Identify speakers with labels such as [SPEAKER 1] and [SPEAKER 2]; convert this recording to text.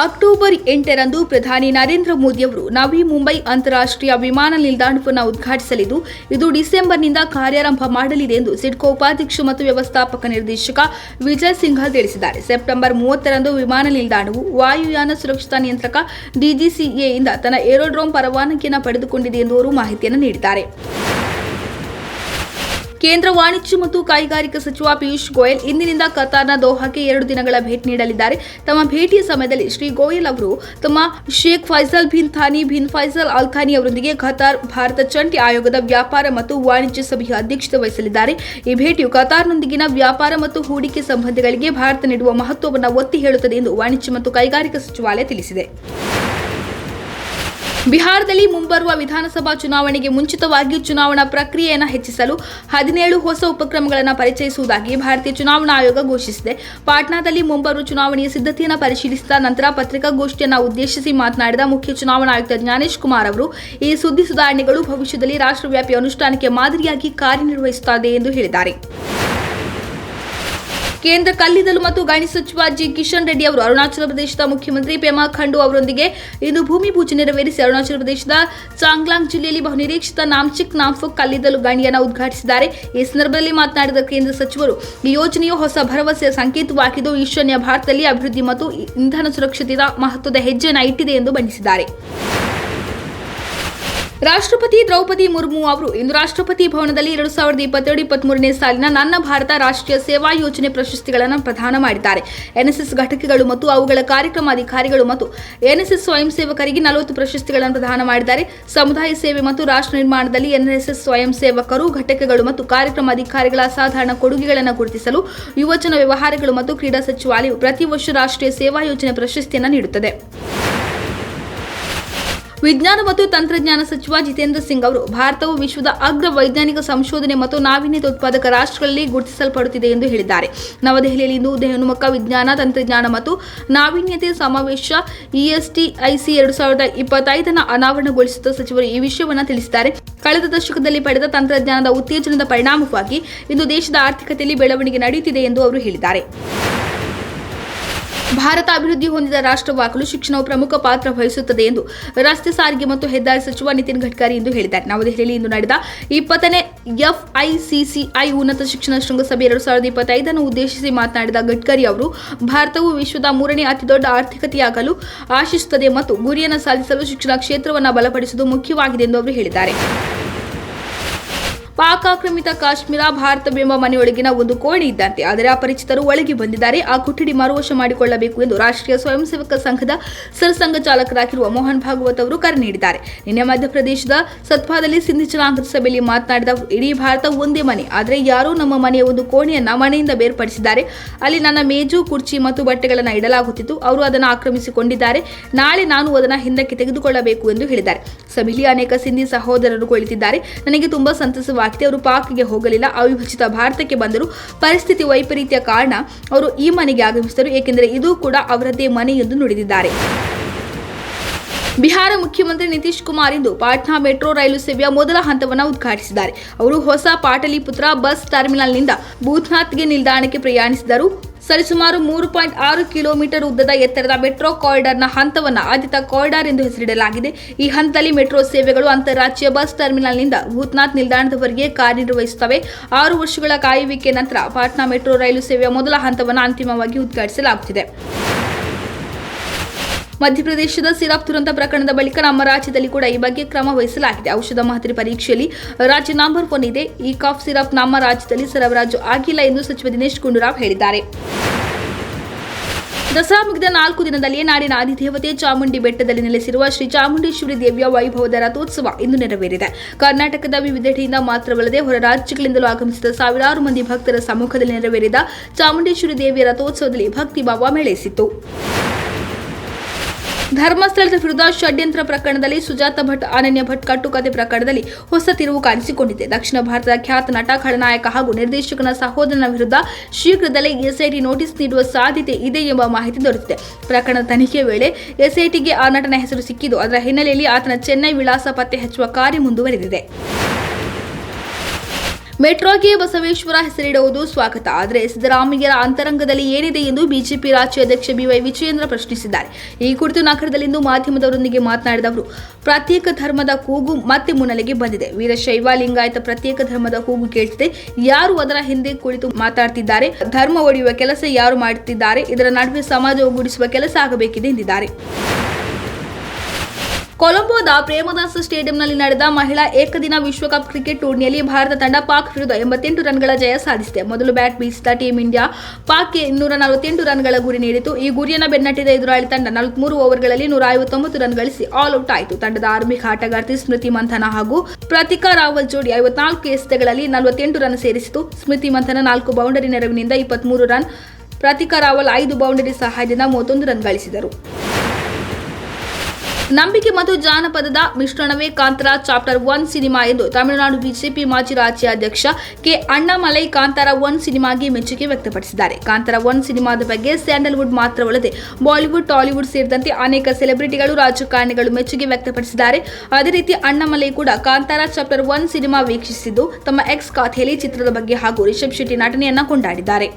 [SPEAKER 1] October ಎಂಟರಂದು ಪ್ರಧಾನಿ ನರೇಂದ್ರ ಮೋದಿಯವರು ನವಿ ಮುಂಬೈ ಅಂತಾರಾಷ್ಟ್ರೀಯ ವಿಮಾನ ನಿಲ್ದಾಣವನ್ನು ಉದ್ಘಾಟಿಸಲಿದ್ದು, ಇದು ಡಿಸೆಂಬರ್ನಿಂದ ಕಾರ್ಯಾರಂಭ ಮಾಡಲಿದೆ ಎಂದು ಸಿಡ್ಕೋ ಉಪಾಧ್ಯಕ್ಷ ಮತ್ತು ವ್ಯವಸ್ಥಾಪಕ ನಿರ್ದೇಶಕ ವಿಜಯ್ ಸಿಂಘಲ್ ತಿಳಿಸಿದ್ದಾರೆ. ಸೆಪ್ಟೆಂಬರ್ ಮೂವತ್ತರಂದು ವಿಮಾನ ನಿಲ್ದಾಣವು ವಾಯುಯಾನ ಸುರಕ್ಷತಾ ನಿಯಂತ್ರಕ ಡಿಜಿಸಿಎಯಿಂದ ತನ್ನ ಏರೋಡ್ರೋಮ್ ಪರವಾನಗಿಯನ್ನು ಪಡೆದುಕೊಂಡಿದೆ ಎಂದು ಅವರು ಮಾಹಿತಿಯನ್ನು ನೀಡಿದ್ದಾರೆ. ಕೇಂದ್ರ ವಾಣಿಜ್ಯ ಮತ್ತು ಕೈಗಾರಿಕಾ ಸಚಿವ ಪಿಯೂಷ್ ಗೋಯಲ್ ಇಂದಿನಿಂದ ಕತಾರ್ನ ದೋಹಾಕ್ಕೆ ಎರಡು ದಿನಗಳ ಭೇಟಿ ನೀಡಲಿದ್ದಾರೆ. ತಮ್ಮ ಭೇಟಿಯ ಸಮಯದಲ್ಲಿ ಶ್ರೀ ಗೋಯಲ್ ಅವರು ತಮ್ಮ Sheikh Faisal bin Thani bin Faisal Al Thani ಅವರೊಂದಿಗೆ ಕತಾರ್ ಭಾರತ ಜಂಟಿ ಆಯೋಗದ ವ್ಯಾಪಾರ ಮತ್ತು ವಾಣಿಜ್ಯ ಸಭೆಯ ಅಧ್ಯಕ್ಷತೆ ವಹಿಸಲಿದ್ದಾರೆ. ಈ ಭೇಟಿಯು ಕತಾರ್ನೊಂದಿಗಿನ ವ್ಯಾಪಾರ ಮತ್ತು ಹೂಡಿಕೆ ಸಂಬಂಧಗಳಿಗೆ ಭಾರತ ನೀಡುವ ಮಹತ್ವವನ್ನು ಒತ್ತಿ ಹೇಳುತ್ತದೆ ಎಂದು ವಾಣಿಜ್ಯ ಮತ್ತು ಕೈಗಾರಿಕಾ ಸಚಿವಾಲಯ ತಿಳಿಸಿದೆ. ಬಿಹಾರದಲ್ಲಿ ಮುಂಬರುವ ವಿಧಾನಸಭಾ ಚುನಾವಣೆಗೆ ಮುಂಚಿತವಾಗಿ ಚುನಾವಣಾ ಪ್ರಕ್ರಿಯೆಯನ್ನು ಹೆಚ್ಚಿಸಲು ಹದಿನೇಳು ಹೊಸ ಉಪಕ್ರಮಗಳನ್ನು ಪರಿಚಯಿಸುವುದಾಗಿ ಭಾರತೀಯ ಚುನಾವಣಾ ಆಯೋಗ ಘೋಷಿಸಿದೆ. ಪಾಟ್ನಾದಲ್ಲಿ ಮುಂಬರುವ ಚುನಾವಣೆಯ ಸಿದ್ಧತೆಯನ್ನು ಪರಿಶೀಲಿಸಿದ ನಂತರ ಪತ್ರಿಕಾಗೋಷ್ಠಿಯನ್ನು ಉದ್ದೇಶಿಸಿ ಮಾತನಾಡಿದ ಮುಖ್ಯ ಚುನಾವಣಾ ಆಯುಕ್ತ ಜ್ಞಾನೇಶ್ ಕುಮಾರ್ ಅವರು, ಈ ಸುದ್ದಿ ಸುಧಾರಣೆಗಳು ಭವಿಷ್ಯದಲ್ಲಿ ರಾಷ್ಟ್ರವ್ಯಾಪಿ ಅನುಷ್ಠಾನಕ್ಕೆ ಮಾದರಿಯಾಗಿ ಕಾರ್ಯನಿರ್ವಹಿಸುತ್ತದೆ ಎಂದು ಹೇಳಿದ್ದಾರೆ. ಕೇಂದ್ರ ಕಲ್ಲಿದ್ದಲು ಮತ್ತು ಗಣಿ ಸಚಿವ ಜಿ ಕಿಶನ್ ರೆಡ್ಡಿ ಅವರು ಅರುಣಾಚಲ ಪ್ರದೇಶದ ಮುಖ್ಯಮಂತ್ರಿ ಪೇಮಾ ಖಂಡು ಅವರೊಂದಿಗೆ ಇಂದು ಭೂಮಿ ಪೂಜೆ ನೆರವೇರಿಸಿ ಅರುಣಾಚಲ ಪ್ರದೇಶದ ಚಾಂಗ್ಲಾಂಗ್ ಜಿಲ್ಲೆಯಲ್ಲಿ ಬಹುನಿರೀಕ್ಷಿತ ನಾಮ್ಚಿಕ್ ನಾಮ್ಫುಕ್ ಕಲ್ಲಿದ್ದಲು ಗಣಿಯನ್ನು ಉದ್ಘಾಟಿಸಿದ್ದಾರೆ. ಈ ಸಂದರ್ಭದಲ್ಲಿ ಮಾತನಾಡಿದ ಕೇಂದ್ರ ಸಚಿವರು, ಈ ಯೋಜನೆಯು ಹೊಸ ಭರವಸೆಯ ಸಂಕೇತವಾಗಿದ್ದು, ಈಶಾನ್ಯ ಭಾರತದಲ್ಲಿ ಅಭಿವೃದ್ಧಿ ಮತ್ತು ಇಂಧನ ಸುರಕ್ಷತೆಯ ಮಹತ್ವದ ಹೆಜ್ಜೆಯನ್ನು ಇಟ್ಟಿದೆ ಎಂದು ಬಣ್ಣಿಸಿದ್ದಾರೆ. ರಾಷ್ಟ್ರಪತಿ ದ್ರೌಪದಿ ಮುರ್ಮು ಅವರು ಇಂದು ರಾಷ್ಟ್ರಪತಿ ಭವನದಲ್ಲಿ ಎರಡು ಸಾವಿರದ ಇಪ್ಪತ್ತೆರಡು ಇಪ್ಪತ್ಮೂರನೇ ಸಾಲಿನ ನನ್ನ ಭಾರತ ರಾಷ್ಟ್ರೀಯ ಸೇವಾ ಯೋಜನೆ ಪ್ರಶಸ್ತಿಗಳನ್ನು ಪ್ರದಾನ ಮಾಡಿದ್ದಾರೆ. ಎನ್ಎಸ್ಎಸ್ ಘಟಕಗಳು ಮತ್ತು ಅವುಗಳ ಕಾರ್ಯಕ್ರಮ ಅಧಿಕಾರಿಗಳು ಮತ್ತು ಎನ್ಎಸ್ಎಸ್ ಸ್ವಯಂ ಸೇವಕರಿಗೆ ನಲವತ್ತು ಪ್ರಶಸ್ತಿಗಳನ್ನು ಪ್ರದಾನ ಮಾಡಿದ್ದಾರೆ. ಸಮುದಾಯ ಸೇವೆ ಮತ್ತು ರಾಷ್ಟ್ರ ನಿರ್ಮಾಣದಲ್ಲಿ ಎನ್ಎಸ್ಎಸ್ ಸ್ವಯಂ ಸೇವಕರು, ಘಟಕಗಳು ಮತ್ತು ಕಾರ್ಯಕ್ರಮ ಅಧಿಕಾರಿಗಳ ಅಸಾಧಾರಣ ಕೊಡುಗೆಗಳನ್ನು ಗುರುತಿಸಲು ಯುವಜನ ವ್ಯವಹಾರಗಳು ಮತ್ತು ಕ್ರೀಡಾ ಸಚಿವಾಲಯವು ಪ್ರತಿ ವರ್ಷ ರಾಷ್ಟ್ರೀಯ ಸೇವಾ ಯೋಜನೆ ಪ್ರಶಸ್ತಿಯನ್ನು ನೀಡುತ್ತದೆ. ವಿಜ್ಞಾನ ಮತ್ತು ತಂತ್ರಜ್ಞಾನ ಸಚಿವ ಜಿತೇಂದ್ರ ಸಿಂಗ್ ಅವರು ಭಾರತವು ವಿಶ್ವದ ಅಗ್ರ ವೈಜ್ಞಾನಿಕ ಸಂಶೋಧನೆ ಮತ್ತು ನಾವೀನ್ಯತೆ ಉತ್ಪಾದಕ ರಾಷ್ಟ್ರಗಳಲ್ಲಿ ಗುರುತಿಸಲ್ಪಡುತ್ತಿದೆ ಎಂದು ಹೇಳಿದ್ದಾರೆ. ನವದೆಹಲಿಯಲ್ಲಿ ಇಂದು ಉದಯೋನ್ಮುಖ ವಿಜ್ಞಾನ, ತಂತ್ರಜ್ಞಾನ ಮತ್ತು ನಾವೀನ್ಯತೆ ಸಮಾವೇಶ ಇಎಸ್ಟಿಐಸಿ ಎರಡು ಸಾವಿರದ ಇಪ್ಪತ್ತೈದನ್ನು ಅನಾವರಣಗೊಳಿಸಿದ ಸಚಿವರು ಈ ವಿಷಯವನ್ನು ತಿಳಿಸಿದ್ದಾರೆ. ಕಳೆದ ದಶಕದಲ್ಲಿ ಪಡೆದ ತಂತ್ರಜ್ಞಾನದ ಉತ್ತೇಜನದ ಪರಿಣಾಮವಾಗಿ ಇಂದು ದೇಶದ ಆರ್ಥಿಕತೆಯಲ್ಲಿ ಬೆಳವಣಿಗೆ ನಡೆಯುತ್ತಿದೆ ಎಂದು ಅವರು ಹೇಳಿದ್ದಾರೆ. ಭಾರತ ಅಭಿವೃದ್ಧಿ ಹೊಂದಿದ ರಾಷ್ಟ್ರವಾಗಲು ಶಿಕ್ಷಣವು ಪ್ರಮುಖ ಪಾತ್ರ ವಹಿಸುತ್ತದೆ ಎಂದು ರಸ್ತೆ ಸಾರಿಗೆ ಮತ್ತು ಹೆದ್ದಾರಿ ಸಚಿವ ನಿತಿನ್ ಗಡ್ಕರಿ ಎಂದು ಹೇಳಿದ್ದಾರೆ. ನವದೆಹಲಿಯಲ್ಲಿ ಇಂದು ನಡೆದ ಇಪ್ಪತ್ತನೇ ಎಫ್ಐಸಿಸಿಐ ಉನ್ನತ ಶಿಕ್ಷಣ ಶೃಂಗಸಭೆ ಎರಡು ಸಾವಿರದ ಇಪ್ಪತ್ತೈದನ್ನು ಉದ್ದೇಶಿಸಿ ಮಾತನಾಡಿದ ಗಡ್ಕರಿ ಅವರು, ಭಾರತವು ವಿಶ್ವದ ಮೂರನೇ ಅತಿದೊಡ್ಡ ಆರ್ಥಿಕತೆಯಾಗಲು ಆಶಿಸುತ್ತದೆ ಮತ್ತು ಗುರಿಯನ್ನು ಸಾಧಿಸಲು ಶಿಕ್ಷಣ ಕ್ಷೇತ್ರವನ್ನು ಬಲಪಡಿಸುವುದು ಮುಖ್ಯವಾಗಿದೆ ಎಂದು ಅವರು ಹೇಳಿದ್ದಾರೆ. ಪಾಕ್ ಆಕ್ರಮಿತ ಕಾಶ್ಮೀರ ಭಾರತವೆಂಬ ಮನೆಯೊಳಗಿನ ಒಂದು ಕೋಣೆ ಇದ್ದಂತೆ. ಆದರೆ ಅಪರಿಚಿತರು ಒಳಗೆ ಬಂದಿದ್ದಾರೆ. ಆ ಕೊಠಡಿ ಮರುವಶ ಮಾಡಿಕೊಳ್ಳಬೇಕು ಎಂದು ರಾಷ್ಟ್ರೀಯ ಸ್ವಯಂ ಸೇವಕ ಸಂಘದ ಸರಸಂಘ ಚಾಲಕರಾಗಿರುವ ಮೋಹನ್ ಭಾಗವತ್ ಅವರು ಕರೆ ನೀಡಿದ್ದಾರೆ. ನಿನ್ನೆ ಮಧ್ಯಪ್ರದೇಶದ ಸತ್ಪಾದಲ್ಲಿ ಸಿಂಧಿ ಜನಾಂಗದ ಸಭೆಯಲ್ಲಿ ಮಾತನಾಡಿದ ಇಡೀ ಭಾರತ ಒಂದೇ ಮನೆ. ಆದರೆ ಯಾರೋ ನಮ್ಮ ಮನೆಯ ಒಂದು ಕೋಣೆಯನ್ನ ಮನೆಯಿಂದ ಬೇರ್ಪಡಿಸಿದ್ದಾರೆ. ಅಲ್ಲಿ ನನ್ನ ಮೇಜು, ಕುರ್ಚಿ ಮತ್ತು ಬಟ್ಟೆಗಳನ್ನು ಇಡಲಾಗುತ್ತಿತ್ತು. ಅವರು ಅದನ್ನು ಆಕ್ರಮಿಸಿಕೊಂಡಿದ್ದಾರೆ. ನಾಳೆ ನಾನು ಅದನ್ನು ಹಿಂದಕ್ಕೆ ತೆಗೆದುಕೊಳ್ಳಬೇಕು ಎಂದು ಹೇಳಿದ್ದಾರೆ. ಸಭೆಯಲ್ಲಿ ಅನೇಕ ಸಿಂಧಿ ಸಹೋದರರು ಕುಳಿತಿದ್ದಾರೆ. ನನಗೆ ತುಂಬಾ ಸಂತಸವಾಗಿದೆ ಅವರು ಪಾಕ್ಗೆ ಹೋಗಲಿಲ್ಲ. ಅವಿಭಜಿತ ಭಾರತಕ್ಕೆ ಬಂದರು ಪರಿಸ್ಥಿತಿ ವೈಪರೀತ್ಯ ಕಾರಣ ಅವರು ಈ ಮನೆಗೆ ಆಗಮಿಸಿದರು. ಏಕೆಂದರೆ ಇದು ಕೂಡ ಅವರದ್ದೇ ಮನೆ ಎಂದು ನುಡಿದಿದ್ದಾರೆ. ಬಿಹಾರ ಮುಖ್ಯಮಂತ್ರಿ ನಿತೀಶ್ ಕುಮಾರ್ ಇಂದು ಪಾಟ್ನಾ ಮೆಟ್ರೋ ರೈಲು ಸೇವೆಯ ಮೊದಲ ಹಂತವನ್ನು ಉದ್ಘಾಟಿಸಿದ್ದಾರೆ. ಅವರು ಹೊಸ ಪಾಟಲಿಪುತ್ರ ಬಸ್ ಟರ್ಮಿನಲ್ನಿಂದ ಭೂತ್ನಾಥ್ಗೆ ನಿಲ್ದಾಣಕ್ಕೆ ಪ್ರಯಾಣಿಸಿದರು. ಸರಿಸುಮಾರು ಮೂರು ಪಾಯಿಂಟ್ ಆರು ಕಿಲೋಮೀಟರ್ ಉದ್ದದ ಎತ್ತರದ ಮೆಟ್ರೋ ಕಾರಿಡಾರ್ನ ಹಂತವನ್ನು ಆದ್ಯತಾ ಕಾರಿಡಾರ್ ಎಂದು ಹೆಸರಿಡಲಾಗಿದೆ. ಈ ಹಂತದಲ್ಲಿ ಮೆಟ್ರೋ ಸೇವೆಗಳು ಅಂತಾರಾಜ್ಯ ಬಸ್ ಟರ್ಮಿನಲ್ನಿಂದ ಭೂತ್ನಾಥ್ ನಿಲ್ದಾಣದವರೆಗೆ ಕಾರ್ಯನಿರ್ವಹಿಸುತ್ತವೆ. ಆರು ವರ್ಷಗಳ ಕಾಯುವಿಕೆ ನಂತರ ಪಾಟ್ನಾ ಮೆಟ್ರೋ ರೈಲು ಸೇವೆಯ ಮೊದಲ ಹಂತವನ್ನು ಅಂತಿಮವಾಗಿ ಉದ್ಘಾಟಿಸಲಾಗುತ್ತಿದೆ. ಮಧ್ಯಪ್ರದೇಶದ ಸಿರಾಪ್ ದುರಂತ ಪ್ರಕರಣದ ಬಳಿಕ ನಮ್ಮ ರಾಜ್ಯದಲ್ಲಿ ಕೂಡ ಈ ಬಗ್ಗೆ ಕ್ರಮ ವಹಿಸಲಾಗಿದೆ. ಔಷಧ ಮಾದರಿ ಪರೀಕ್ಷೆಯಲ್ಲಿ ರಾಜ್ಯ ನಂಬರ್ ಒನ್ ಇದೆ. ಈ ಕಾಫ್ ಸಿರಪ್ ನಮ್ಮ ರಾಜ್ಯದಲ್ಲಿ ಸರಬರಾಜು ಆಗಿಲ್ಲ ಎಂದು ಸಚಿವ ದಿನೇಶ್ ಗುಂಡೂರಾವ್ ಹೇಳಿದ್ದಾರೆ. ದಸರಾ ಮುಗಿದ ನಾಲ್ಕು ದಿನದಲ್ಲಿಯೇ ನಾಡಿನ ಆದಿದೇವತೆ ಚಾಮುಂಡಿ ಬೆಟ್ಟದಲ್ಲಿ ನೆಲೆಸಿರುವ ಶ್ರೀ ಚಾಮುಂಡೇಶ್ವರಿ ದೇವಿಯ ವೈಭವದ ರಥೋತ್ಸವ ಇಂದು ನೆರವೇರಿದೆ. ಕರ್ನಾಟಕದ ವಿವಿಧೆಡೆಯಿಂದ ಮಾತ್ರವಲ್ಲದೆ ಹೊರ ರಾಜ್ಯಗಳಿಂದಲೂ ಆಗಮಿಸಿದ ಸಾವಿರಾರು ಮಂದಿ ಭಕ್ತರ ಸಮ್ಮುಖದಲ್ಲಿ ನೆರವೇರಿದ ಚಾಮುಂಡೇಶ್ವರಿ ದೇವಿಯ ರಥೋತ್ಸವದಲ್ಲಿ ಭಕ್ತಿಭಾವ ಮೇಳೈಸಿತ್ತು. ಧರ್ಮಸ್ಥಳದ ವಿರುದ್ಧ ಷಡ್ಯಂತ್ರ ಪ್ರಕರಣದಲ್ಲಿ ಸುಜಾತ ಭಟ್, ಅನನ್ಯ ಭಟ್ ಕಟ್ಟುಕತೆ ಪ್ರಕರಣದಲ್ಲಿ ಹೊಸ ತಿರುವು ಕಾಣಿಸಿಕೊಂಡಿದೆ. ದಕ್ಷಿಣ ಭಾರತದ ಖ್ಯಾತ ನಟ, ಖಳನಾಯಕ ಹಾಗೂ ನಿರ್ದೇಶಕನ ಸಹೋದರನ ವಿರುದ್ಧ ಶೀಘ್ರದಲ್ಲೇ ಎಸ್ಐಟಿ ನೋಟಿಸ್ ನೀಡುವ ಸಾಧ್ಯತೆ ಇದೆ ಎಂಬ ಮಾಹಿತಿ ದೊರೆತಿದೆ. ಪ್ರಕರಣದ ತನಿಖೆ ವೇಳೆ ಎಸ್ಐಟಿಗೆ ಆ ನಟನ ಹೆಸರು ಸಿಕ್ಕಿದ್ದು, ಅದರ ಹಿನ್ನೆಲೆಯಲ್ಲಿ ಆತನ ಚೆನ್ನೈ ವಿಳಾಸ ಪತ್ತೆ ಹಚ್ಚುವ ಕಾರ್ಯ ಮುಂದುವರೆದಿದೆ. ಮೆಟ್ರೋಗೆ ಬಸವೇಶ್ವರ ಹೆಸರಿಡುವುದು ಸ್ವಾಗತ. ಆದರೆ ಸಿದ್ದರಾಮಯ್ಯರ ಅಂತರಂಗದಲ್ಲಿ ಏನಿದೆ ಎಂದು ಬಿಜೆಪಿ ರಾಜ್ಯ ಅಧ್ಯಕ್ಷ ಬಿವೈ ವಿಜಯೇಂದ್ರ ಪ್ರಶ್ನಿಸಿದ್ದಾರೆ. ಈ ಕುರಿತು ನಗರದಲ್ಲಿಂದು ಮಾಧ್ಯಮದವರೊಂದಿಗೆ ಮಾತನಾಡಿದ ಅವರು, ಪ್ರತ್ಯೇಕ ಧರ್ಮದ ಕೂಗು ಮತ್ತೆ ಮುನ್ನೆಲೆಗೆ ಬಂದಿದೆ. ವೀರಶೈವ ಲಿಂಗಾಯತ ಪ್ರತ್ಯೇಕ ಧರ್ಮದ ಕೂಗು ಕೇಳ್ತಿದೆ. ಯಾರು ಅದರ ಹಿಂದೆ ಕುಳಿತು ಮಾತಾಡ್ತಿದ್ದಾರೆ? ಧರ್ಮ ಒಡೆಯುವ ಕೆಲಸ ಯಾರು ಮಾಡುತ್ತಿದ್ದಾರೆ? ಇದರ ನಡುವೆ ಸಮಾಜ ಒಗ್ಗೂಡಿಸುವ ಕೆಲಸ ಆಗಬೇಕಿದೆ ಎಂದಿದ್ದಾರೆ. ಕೊಲಂಬೋದ ಪ್ರೇಮದಾಸ ಸ್ಟೇಡಿಯಂನಲ್ಲಿ ನಡೆದ ಮಹಿಳಾ ಏಕದಿನ ವಿಶ್ವಕಪ್ ಕ್ರಿಕೆಟ್ ಟೂರ್ನಿಯಲ್ಲಿ ಭಾರತ ತಂಡ ಪಾಕ್ ವಿರುದ್ಧ ಎಂಬತ್ತೆಂಟು ರನ್ಗಳ ಜಯ ಸಾಧಿಸಿದೆ. ಮೊದಲು ಬ್ಯಾಟ್ ಬೀಸಿದ ಟೀಂ ಇಂಡಿಯಾ ಪಾಕ್ಗೆ ಇನ್ನೂರ ನಲವತ್ತೆಂಟು ರನ್ಗಳ ಗುರಿ ನೀಡಿತು. ಈ ಗುರಿಯನ್ನು ಬೆನ್ನಟ್ಟಿದ ಎದುರಾಳಿ ತಂಡ ನಲವತ್ಮೂರು ಓವರ್ಗಳಲ್ಲಿ ನೂರ ಐವತ್ತೊಂಬತ್ತು ರನ್ ಗಳಿಸಿ ಆಲ್ ಔಟ್ ಆಯಿತು. ತಂಡದ ಆರಂಭಿಕ ಆಟಗಾರ್ತಿ ಸ್ಮೃತಿ ಮಂಥನ ಹಾಗೂ ಪ್ರತಿಕಾ ರಾವಲ್ ಜೋಡಿ ಐವತ್ನಾಲ್ಕು ಎಸೆತಗಳಲ್ಲಿ ನಲವತ್ತೆಂಟು ರನ್ ಸೇರಿಸಿತು. ಸ್ಮೃತಿ ಮಂಥನ ನಾಲ್ಕು ಬೌಂಡರಿ ನೆರವಿನಿಂದ ಇಪ್ಪತ್ಮೂರು ರನ್, ಪ್ರತಿಕಾ ರಾವಲ್ ಐದು ಬೌಂಡರಿ ಸಹಾಯದಿಂದ ಮೂವತ್ತೊಂದು ರನ್ ಗಳಿಸಿದರು. ನಂಬಿಕೆ ಮತ್ತು ಜಾನಪದದ ಮಿಶ್ರಣವೇ ಕಾಂತಾರ ಚಾಪ್ಟರ್ ಒನ್ ಸಿನಿಮಾ ಎಂದು ತಮಿಳುನಾಡು ಬಿಜೆಪಿ ಮಾಜಿ ರಾಜ್ಯಾಧ್ಯಕ್ಷ ಕೆ ಅಣ್ಣಾಮಲೈ ಕಾಂತಾರ ಒನ್ ಸಿನಿಮಾಗೆ ಮೆಚ್ಚುಗೆ ವ್ಯಕ್ತಪಡಿಸಿದ್ದಾರೆ. ಕಾಂತಾರ ಒನ್ ಸಿನಿಮಾದ ಬಗ್ಗೆ ಸ್ಯಾಂಡಲ್ವುಡ್ ಮಾತ್ರವಲ್ಲದೆ ಬಾಲಿವುಡ್, ಟಾಲಿವುಡ್ ಸೇರಿದಂತೆ ಅನೇಕ ಸೆಲೆಬ್ರಿಟಿಗಳು ರಾಜಕಾರಣಿಗಳು ಮೆಚ್ಚುಗೆ ವ್ಯಕ್ತಪಡಿಸಿದ್ದಾರೆ. ಅದೇ ರೀತಿ ಅಣ್ಣಾಮಲೈ ಕೂಡ ಕಾಂತಾರ ಚಾಪ್ಟರ್ ಒನ್ ಸಿನಿಮಾ ವೀಕ್ಷಿಸಿದ್ದು ತಮ್ಮ ಎಕ್ಸ್ ಕಾಥೆಲಿ ಚಿತ್ರದ ಬಗ್ಗೆ ಹಾಗೂ ರಿಷಬ್ ಶೆಟ್ಟಿ ನಟನೆಯನ್ನ ಕೊಂಡಾಡಿದ್ದಾರೆ.